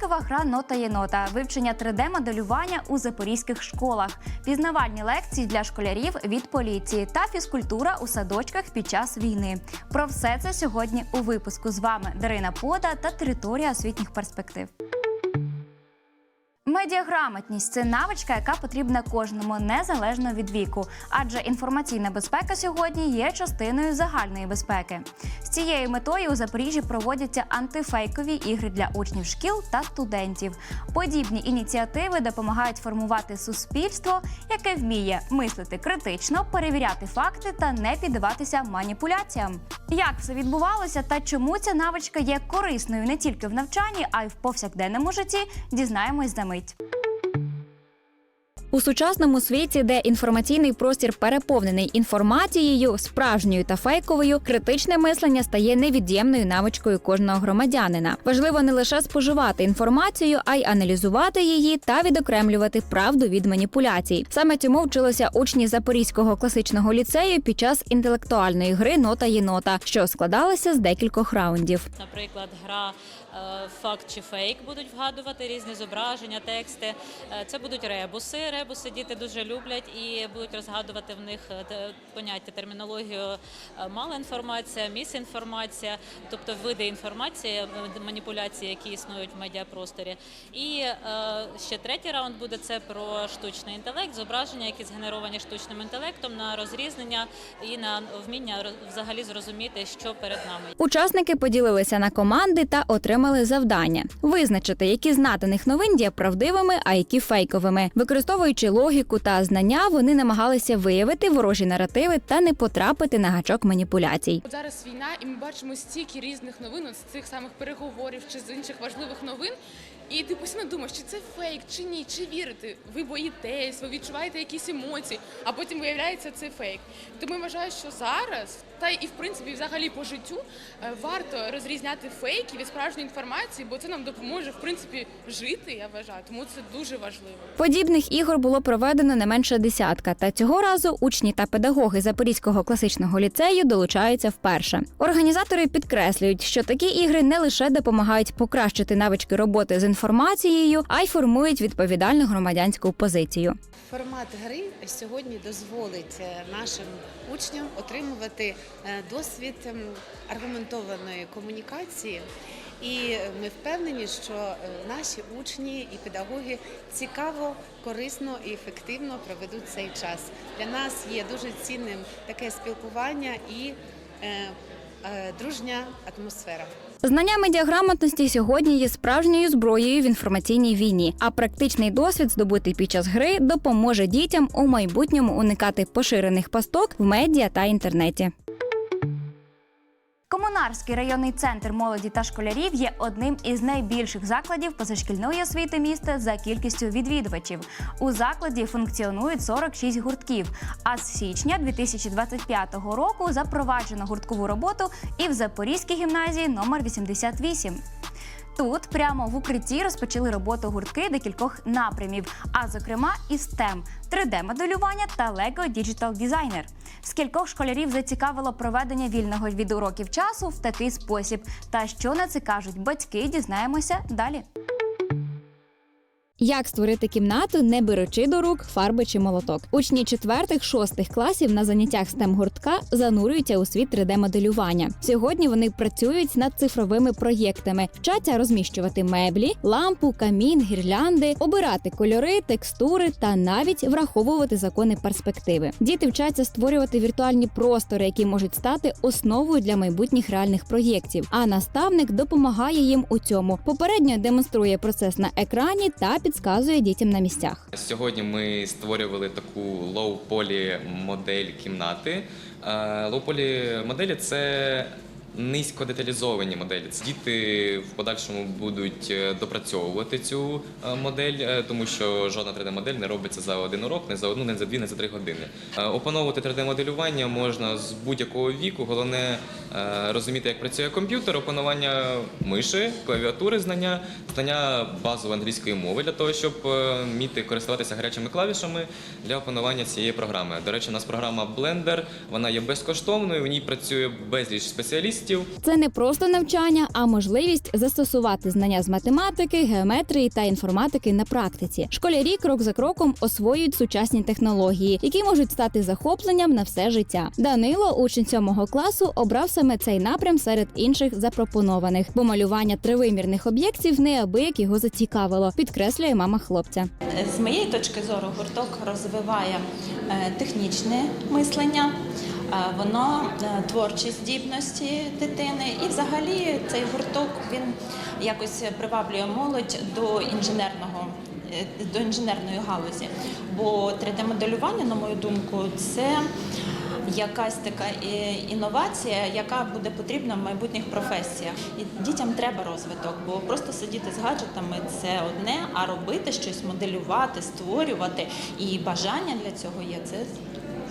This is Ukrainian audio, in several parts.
фейкова гра нота єнота, вивчення 3D-моделювання у запорізьких школах, пізнавальні лекції для школярів від поліції та фізкультура у садочках під час війни. Про все це сьогодні у випуску з вами Дарина Пода та територія освітніх перспектив. Медіаграмотність це навичка, яка потрібна кожному незалежно від віку, адже інформаційна безпека сьогодні є частиною загальної безпеки. З цією метою у Запоріжжі проводяться антифейкові ігри для учнів шкіл та студентів. Подібні ініціативи допомагають формувати суспільство, яке вміє мислити критично, перевіряти факти та не піддаватися маніпуляціям. Як все відбувалося та чому ця навичка є корисною не тільки в навчанні, а й в повсякденному житті, дізнаємось за мить. У сучасному світі, де інформаційний простір переповнений інформацією, справжньою та фейковою, критичне мислення стає невід'ємною навичкою кожного громадянина. Важливо не лише споживати інформацію, а й аналізувати її та відокремлювати правду від маніпуляцій. Саме цьому вчилися учні Запорізького класичного ліцею під час інтелектуальної гри Нота єнота, що складалася з декількох раундів. Наприклад, гра факт чи фейк будуть вгадувати різні зображення, тексти. Е, Це будуть ребуси. Ребуси діти дуже люблять і будуть розгадувати в них е, поняття термінологію е, мала інформація, місінформація, тобто види інформації, е, маніпуляції, які існують в медіапросторі. І е, ще третій раунд буде це про штучний інтелект, зображення, які згенеровані штучним інтелектом на розрізнення і на вміння взагалі зрозуміти, що перед нами. Учасники поділилися на команди та отримали завдання визначити, які з наданих новин є правдивими, а які фейковими. Використовуючи логіку та знання, вони намагалися виявити ворожі наративи та не потрапити на гачок маніпуляцій. От зараз війна, і ми бачимо стільки різних новин, от з цих самих переговорів чи з інших важливих новин. І ти постійно думаєш, чи це фейк, чи ні, чи вірити. Ви боїтесь, ви відчуваєте якісь емоції, а потім виявляється це фейк. Тому я вважаю, що зараз, та і в принципі, взагалі по життю, е, варто розрізняти фейки від справжньої інформації, бо це нам допоможе в принципі жити. Я вважаю, тому це дуже важливо. Подібних ігор було проведено не менше десятка, та цього разу учні та педагоги Запорізького класичного ліцею долучаються вперше. Організатори підкреслюють, що такі ігри не лише допомагають покращити навички роботи з інформацією, а й формують відповідальну громадянську позицію. Формат гри сьогодні дозволить е, нашим учням отримувати е, досвід ем, аргументованої комунікації. І е, ми впевнені, що наші учні і педагоги цікаво, корисно і ефективно проведуть цей час. Для нас є дуже цінним таке спілкування і дружня атмосфера. Знання медіаграмотності сьогодні є справжньою зброєю в інформаційній війні, а практичний досвід, здобутий під час гри, допоможе дітям у майбутньому уникати поширених пасток в медіа та інтернеті. Комунарський районний центр молоді та школярів є одним із найбільших закладів позашкільної освіти міста за кількістю відвідувачів. У закладі функціонують 46 гуртків. А з січня 2025 року запроваджено гурткову роботу і в Запорізькій гімназії номер 88. Тут прямо в укритті розпочали роботу гуртки декількох напрямів, а зокрема і STEM – 3D-моделювання та Lego Digital Designer. Скількох школярів зацікавило проведення вільного від уроків часу в такий спосіб. Та що на це кажуть батьки, дізнаємося далі. Як створити кімнату, не беручи до рук фарби чи молоток? Учні четвертих-шостих класів на заняттях stem гуртка занурюються у світ 3D-моделювання. Сьогодні вони працюють над цифровими проєктами, вчаться розміщувати меблі, лампу, камін, гірлянди, обирати кольори, текстури та навіть враховувати закони перспективи. Діти вчаться створювати віртуальні простори, які можуть стати основою для майбутніх реальних проєктів. А наставник допомагає їм у цьому. Попередньо демонструє процес на екрані та підказує дітям на місцях. Сьогодні ми створювали таку лоу-полі модель кімнати. Лоу-полі моделі це низько деталізовані моделі. Це Діти в подальшому будуть е, допрацьовувати цю е, модель, е, тому що жодна 3D-модель не робиться за один урок, не за одну, не за дві, не за три години. Опановувати 3D-моделювання можна з будь-якого віку. Головне розуміти, як працює комп'ютер, опанування миші, клавіатури, знання, знання базової англійської мови для того, щоб вміти користуватися гарячими клавішами для опанування цієї програми. До речі, у нас програма Blender, вона є безкоштовною, в ній працює безліч спеціалістів. Текстів. Це не просто навчання, а можливість застосувати знання з математики, геометрії та інформатики на практиці. Школярі крок за кроком освоюють сучасні технології, які можуть стати захопленням на все життя. Данило, учень сьомого класу, обрав саме цей напрям серед інших запропонованих, бо малювання тривимірних об'єктів неабияк його зацікавило, підкреслює мама хлопця. З моєї точки зору, гурток розвиває е, технічне мислення, воно е, творчі здібності дитини. І взагалі цей гурток він якось приваблює молодь до інженерного. е, До інженерної галузі, бо 3D-моделювання, на мою думку, це якась така е, інновація, яка буде потрібна в майбутніх професіях. І дітям треба розвиток, бо просто сидіти з гаджетами це одне, а робити щось, моделювати, створювати і бажання для цього є це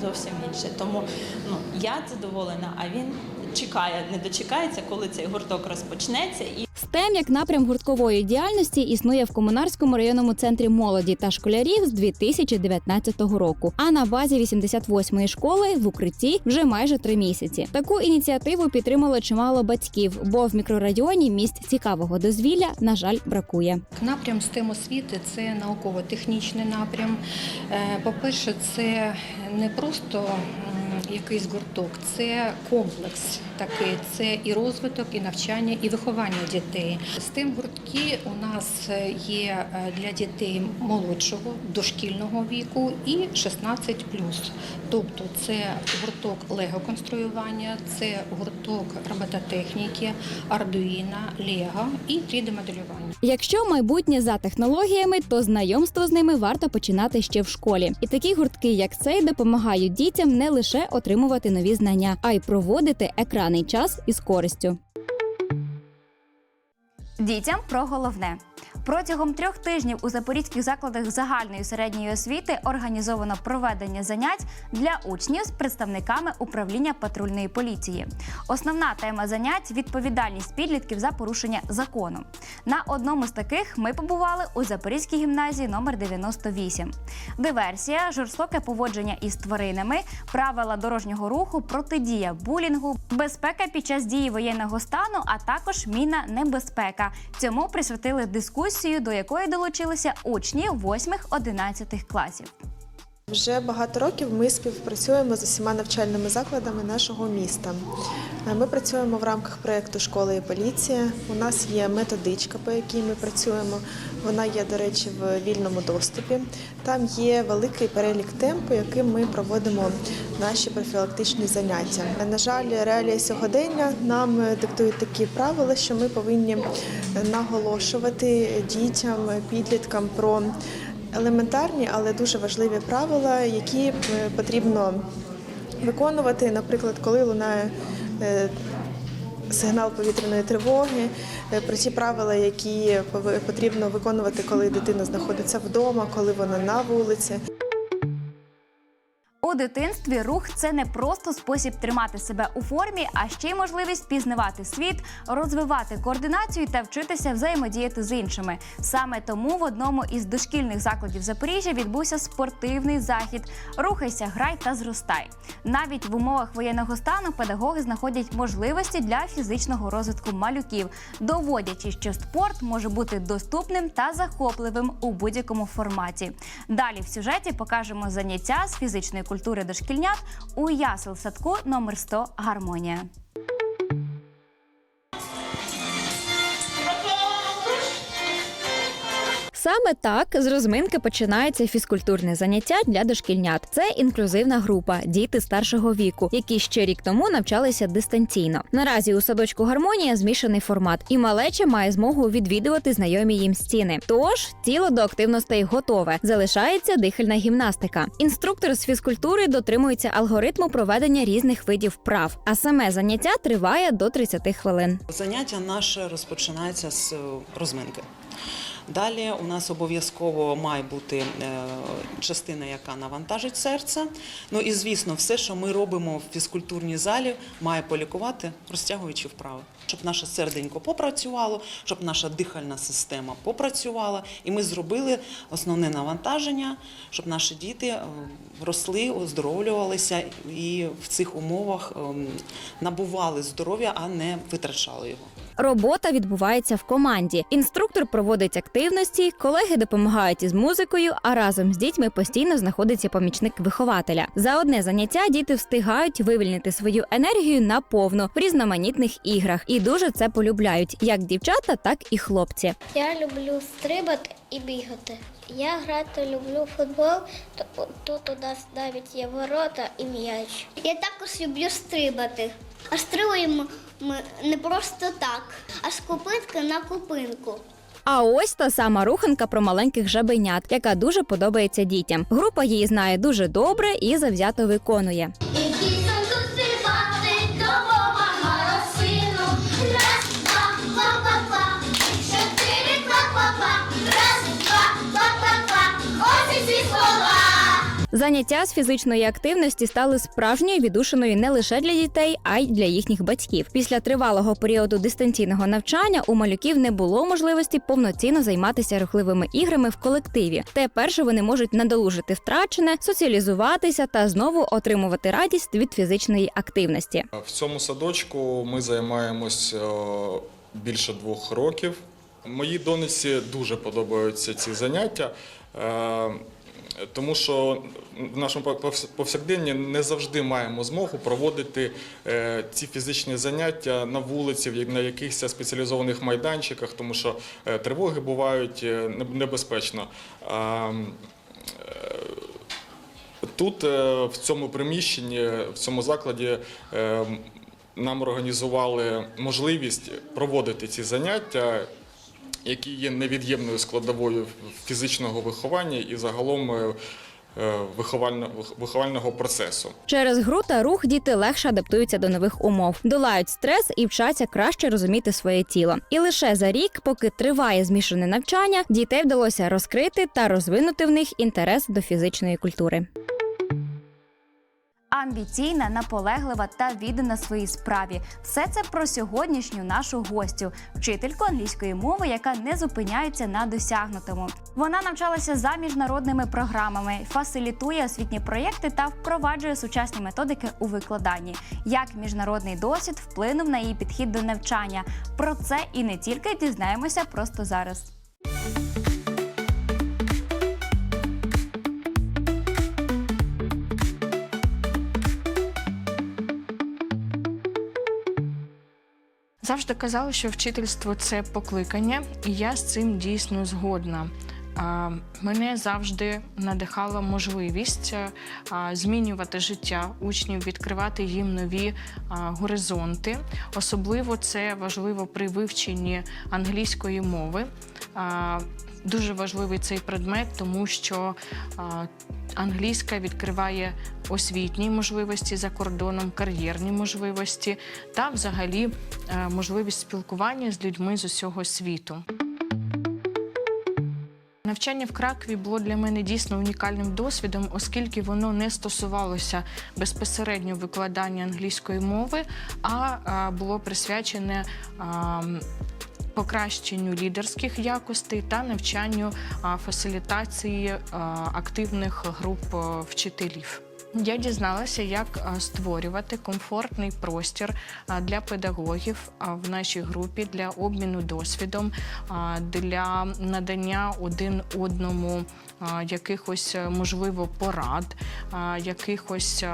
зовсім інше. Тому ну я задоволена, а він чекає, не дочекається, коли цей гурток розпочнеться і STEM як напрям гурткової діяльності існує в комунарському районному центрі молоді та школярів з 2019 року. А на базі 88-ї школи в укритті вже майже три місяці. Таку ініціативу підтримало чимало батьків, бо в мікрорайоні місць цікавого дозвілля на жаль бракує. Напрям STEM освіти це науково-технічний напрям. Е, По-перше, це не просто якийсь гурток, це комплекс такий. Це і розвиток, і навчання, і виховання дітей. STEM гуртки у нас є е, для дітей молодшого дошкільного віку і 16 Тобто це гурток лего-конструювання, це гурток робототехніки, ардуїна, лего і 3D-моделювання. Якщо майбутнє за технологіями, то знайомство з ними варто починати ще в школі. І такі гуртки, як цей, допомагають дітям не лише отримувати нові знання, а й проводити екранний час із користю. Дітям про головне. Протягом трьох тижнів у запорізьких закладах загальної середньої освіти організовано проведення занять для учнів з представниками управління патрульної поліції. Основна тема занять відповідальність підлітків за порушення закону. На одному з таких ми побували у Запорізькій гімназії номер 98. Диверсія, жорстоке поводження із тваринами, правила дорожнього руху, протидія булінгу, безпека під час дії воєнного стану, а також мінна небезпека. Цьому присвятили дискусію, до якої долучилися учні 8-11 класів. Вже багато років ми співпрацюємо з усіма навчальними закладами нашого міста. Е, Ми працюємо в рамках проєкту Школа і поліція. У нас є методичка, по якій ми працюємо. Вона є, до речі, в вільному доступі. Там є великий перелік тем, по яким ми проводимо наші профілактичні заняття. Е, На жаль, реалії сьогодення нам е, диктують такі правила, що ми повинні наголошувати дітям, підліткам про елементарні, але дуже важливі правила, які е, потрібно виконувати, наприклад, коли лунає е, сигнал повітряної тривоги, е, про ті правила, які потрібно виконувати, коли дитина знаходиться вдома, коли вона на вулиці. У дитинстві рух це не просто спосіб тримати себе у формі, а ще й можливість пізнавати світ, розвивати координацію та вчитися взаємодіяти з іншими. Саме тому в одному із дошкільних закладів Запоріжжя відбувся спортивний захід Рухайся, грай та зростай. Навіть в умовах воєнного стану педагоги знаходять можливості для фізичного розвитку малюків, доводячи, що спорт може бути доступним та захопливим у будь-якому форматі. Далі в сюжеті покажемо заняття з фізичної культури дошкільнят у ясел садку номер 100 Гармонія. Саме так з розминки починається фізкультурне заняття для дошкільнят. Це інклюзивна група, діти старшого віку, які ще рік тому навчалися дистанційно. Наразі у садочку гармонія змішаний формат, і малеча має змогу відвідувати знайомі їм стіни. Тож тіло до активностей готове. Залишається дихальна гімнастика. Інструктор з фізкультури дотримується алгоритму проведення різних видів вправ, а саме заняття триває до 30 хвилин. Заняття наше розпочинається з е, розминки. Далі у нас обов'язково має бути е, частина, яка навантажить серце. Ну і звісно, все, що ми робимо в фізкультурній залі, має полікувати, розтягуючи вправи, щоб наше серденько попрацювало, щоб наша дихальна система попрацювала, і ми зробили основне навантаження, щоб наші діти е, росли, оздоровлювалися і в цих умовах ем, набували здоров'я, а не витрачали його. Робота відбувається в команді. Інструктор проводить активності, колеги допомагають із музикою, а разом з дітьми постійно знаходиться помічник вихователя. За одне заняття діти встигають вивільнити свою енергію наповну в різноманітних іграх і дуже це полюбляють, як дівчата, так і хлопці. Я люблю стрибати і бігати. Я грати люблю футбол, тут у нас навіть є ворота і м'яч. Я також люблю стрибати. А стрибаємо не просто так, а з купинки на купинку. А ось та сама руханка про маленьких жабенят, яка дуже подобається дітям. Група її знає дуже добре і завзято виконує. Заняття з фізичної активності стали справжньою віддушиною не лише для дітей, а й для їхніх батьків. Після тривалого періоду дистанційного навчання у малюків не було можливості повноцінно займатися рухливими іграми в колективі. Тепер же вони можуть надолужити втрачене, соціалізуватися та знову отримувати радість від фізичної активності. В цьому садочку ми займаємось е, більше двох років. Моїй донеці дуже подобаються ці заняття, е, тому що в нашому повс- повсякденні не завжди маємо змогу проводити е, ці фізичні заняття на вулиці, на якихось спеціалізованих майданчиках, тому що е, тривоги бувають е, небезпечно. Тут, в цьому приміщенні, в цьому закладі, нам організували можливість проводити ці заняття, які є невід'ємною складовою фізичного виховання і загалом е, е, виховального процесу. Через гру та рух діти легше адаптуються до нових умов, долають стрес і вчаться краще розуміти своє тіло. І лише за рік, поки триває змішане навчання, дітей вдалося розкрити та розвинути в них інтерес до фізичної культури. Амбіційна, наполеглива та віддана своїй справі. Все це про сьогоднішню нашу гостю, вчительку англійської мови, яка не зупиняється на досягнутому. Вона навчалася за міжнародними програмами, фасилітує освітні проєкти та впроваджує сучасні методики у викладанні. Як міжнародний досвід вплинув на її підхід до навчання. Про це і не тільки дізнаємося просто зараз. Завжди казали, що вчительство це покликання, і я з цим дійсно згодна. Мене завжди надихала можливість змінювати життя учнів, відкривати їм нові горизонти. Особливо це важливо при вивченні англійської мови. Дуже важливий цей предмет, тому що англійська відкриває освітні можливості за кордоном, кар'єрні можливості та, взагалі, е, можливість спілкування з людьми з усього світу. Навчання в Кракові було для мене дійсно унікальним досвідом, оскільки воно не стосувалося безпосередньо викладання англійської мови, а а, було присвячене покращенню лідерських якостей та навчанню фасилітації активних груп вчителів. Я дізналася, як створювати комфортний простір для педагогів в нашій групі для обміну досвідом, для надання один одному якихось е, можливо порад, якихось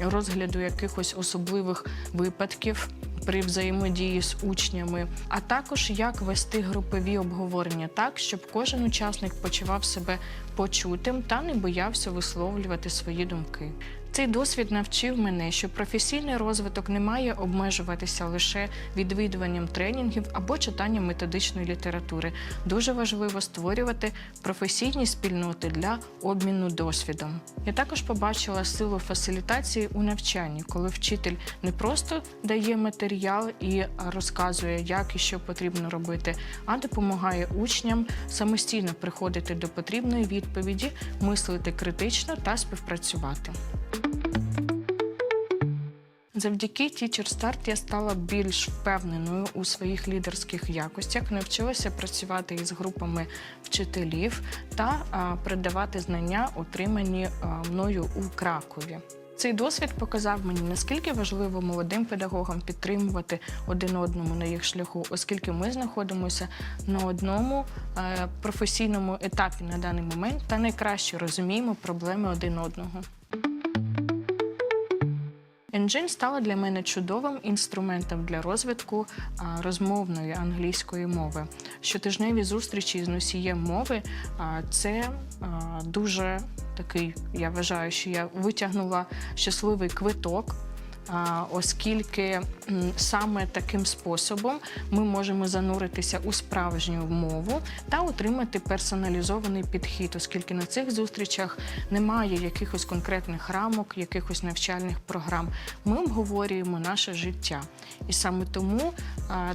розгляду якихось особливих випадків. При взаємодії з учнями, а також як вести групові обговорення так, щоб кожен учасник почував себе почутим та не боявся висловлювати свої думки. Цей досвід навчив мене, що професійний розвиток не має обмежуватися лише відвідуванням тренінгів або читанням методичної літератури. Дуже важливо створювати професійні спільноти для обміну досвідом. Я також побачила силу фасилітації у навчанні, коли вчитель не просто дає матеріал і розказує, як і що потрібно робити, а допомагає учням самостійно приходити до потрібної відповіді, мислити критично та співпрацювати. Завдяки Teacher Start я стала більш впевненою у своїх лідерських якостях, навчилася працювати із групами вчителів та передавати знання, отримані мною у Кракові. Цей досвід показав мені, наскільки важливо молодим педагогам підтримувати один одному на їх шляху, оскільки ми знаходимося на одному е, професійному етапі на даний момент та найкраще розуміємо проблеми один одного. Engine стала для мене чудовим інструментом для розвитку розмовної англійської мови. Щотижневі зустрічі з носієм мови це дуже такий, я вважаю, що я витягнула щасливий квиток. Оскільки саме таким способом ми можемо зануритися у справжню мову та отримати персоналізований підхід, оскільки на цих зустрічах немає якихось конкретних рамок, якихось навчальних програм. Ми обговорюємо наше життя. І саме тому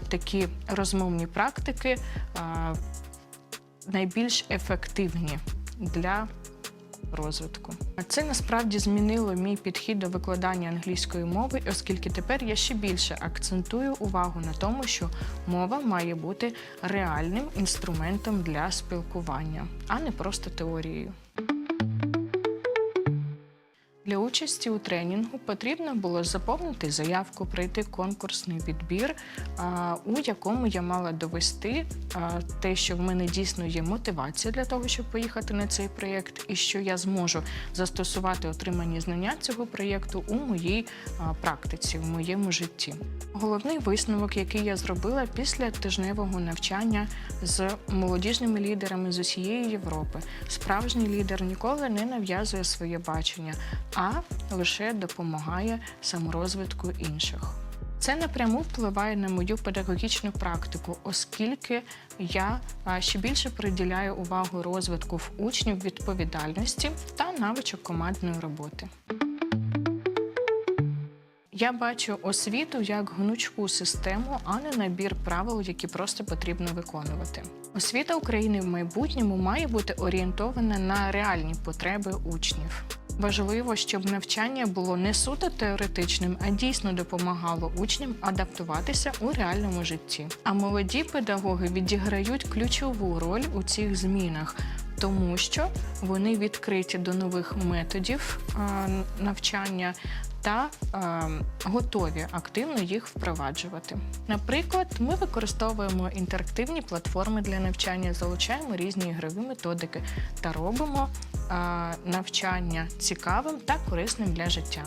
такі розмовні практики найбільш ефективні для розвитку. Це насправді змінило мій підхід до викладання англійської мови, оскільки тепер я ще більше акцентую увагу на тому, що мова має бути реальним інструментом для спілкування, а не просто теорією. Для участі у тренінгу потрібно було заповнити заявку, пройти конкурсний відбір, у якому я мала довести те, що в мене дійсно є мотивація для того, щоб поїхати на цей проєкт, і що я зможу застосувати отримані знання цього проєкту у моїй практиці, у моєму житті. Головний висновок, який я зробила після тижневого навчання з молодіжними лідерами з усієї Європи. Справжній лідер ніколи не нав'язує своє бачення, а лише допомагає саморозвитку інших. Це напряму впливає на мою педагогічну практику, оскільки я ще більше приділяю увагу розвитку в учнів відповідальності та навичок командної роботи. Я бачу освіту як гнучку систему, а не набір правил, які просто потрібно виконувати. Освіта України в майбутньому має бути орієнтована на реальні потреби учнів. Важливо, щоб навчання було не суто теоретичним, а дійсно допомагало учням адаптуватися у реальному житті. А молоді педагоги відіграють ключову роль у цих змінах, тому що вони відкриті до нових методів навчання та е, готові активно їх впроваджувати. Наприклад, ми використовуємо інтерактивні платформи для навчання, залучаємо різні ігрові методики та робимо е, навчання цікавим та корисним для життя.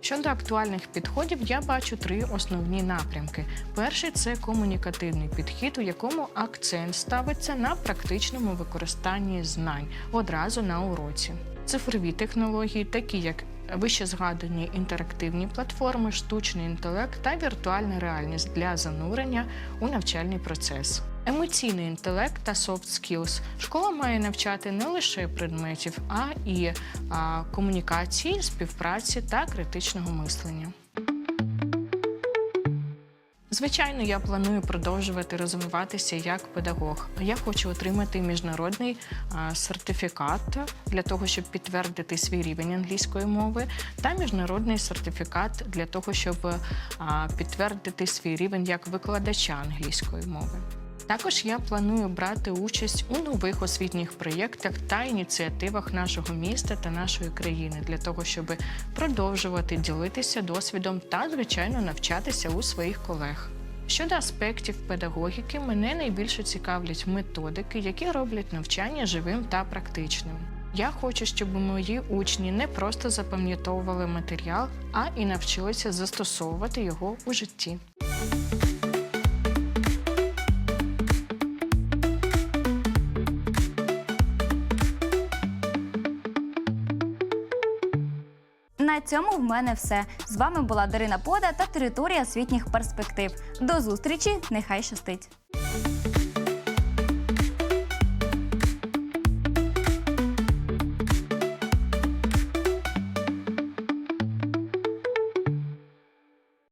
Щодо актуальних підходів, я бачу три основні напрямки. Перший це комунікативний підхід, у якому акцент ставиться на практичному використанні знань одразу на уроці. Цифрові технології, такі як вище згадані інтерактивні платформи, штучний інтелект та віртуальна реальність для занурення у навчальний процес. Емоційний інтелект та soft skills. Школа має навчати не лише предметів, а і а, комунікації, співпраці та критичного мислення. Звичайно, я планую продовжувати розвиватися як педагог. Я хочу отримати міжнародний сертифікат для того, щоб підтвердити свій рівень англійської мови, та міжнародний сертифікат для того, щоб підтвердити свій рівень як викладача англійської мови. Також я планую брати участь у нових освітніх проєктах та ініціативах нашого міста та нашої країни для того, щоб продовжувати ділитися досвідом та, звичайно, навчатися у своїх колег. Щодо аспектів педагогіки, мене найбільше цікавлять методики, які роблять навчання живим та практичним. Я хочу, щоб мої учні не просто запам'ятовували матеріал, а і навчилися застосовувати його у житті. Цьому в мене все. З вами була Дарина Пода та територія освітніх перспектив. До зустрічі, нехай щастить!